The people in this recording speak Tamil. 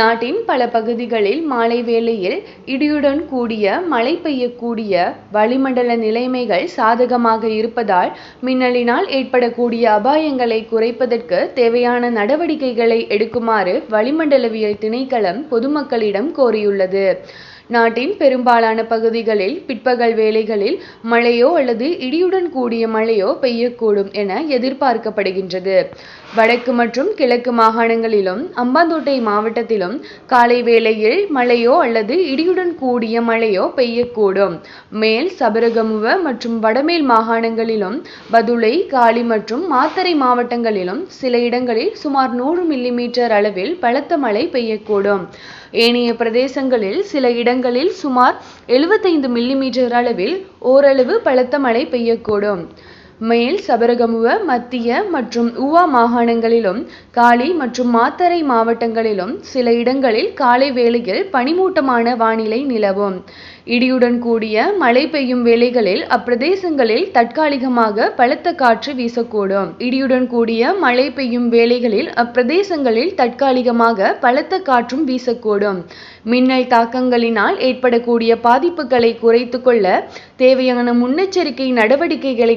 நாட்டின் பல பகுதிகளில் மாலை வேளையில் இடியுடன் கூடிய மழை பெய்யக்கூடிய வளிமண்டல நிலைமைகள் சாதகமாக இருப்பதால் மின்னலினால் ஏற்படக்கூடிய அபாயங்களை குறைப்பதற்கு தேவையான நடவடிக்கைகளை எடுக்குமாறு வளிமண்டலவியல் திணைக்களம் பொதுமக்களிடம் கோரியுள்ளது. நாட்டின் பெரும்பாலான பகுதிகளில் பிற்பகல் வேளைகளில் மழையோ அல்லது இடியுடன் கூடிய மழையோ பெய்யக்கூடும் என எதிர்பார்க்கப்படுகின்றது. வடக்கு மற்றும் கிழக்கு மாகாணங்களிலும் அம்பாந்தோட்டை மாவட்டத்திலும் காலை வேளையில் மழையோ அல்லது இடியுடன் கூடிய மழையோ பெய்யக்கூடும். மேல் சபரகமுவ மற்றும் வடமேல் மாகாணங்களிலும் பதுளை காலி மற்றும் மாத்தறை மாவட்டங்களிலும் சில இடங்களில் சுமார் நூறு மில்லிமீட்டர் அளவில் பலத்த மழை பெய்யக்கூடும். ஏனைய பிரதேசங்களில் சில இடங்களில் சுமார் எழுபத்தைந்து மில்லிமீட்டர் அளவில் ஓரளவு பலத்த மழை பெய்யக்கூடும். மேல் சபரகமுவ மத்திய மற்றும் உவா மாகாணங்களிலும் காலி மற்றும் மாத்தறை மாவட்டங்களிலும் சில இடங்களில் காலை வேளையில் பனிமூட்டமான வானிலை நிலவும். இடியுடன் கூடிய மழை பெய்யும் வேளைகளில் அப்பிரதேசங்களில் தற்காலிகமாக பலத்த காற்று வீசக்கூடும். இடியுடன் கூடிய மழை பெய்யும் வேளைகளில் அப்பிரதேசங்களில் தற்காலிகமாக பலத்த காற்றும் வீசக்கூடும். மின்னல் தாக்கங்களினால் ஏற்படக்கூடிய பாதிப்புகளை குறைத்து கொள்ள தேவையான முன்னெச்சரிக்கை நடவடிக்கைகளை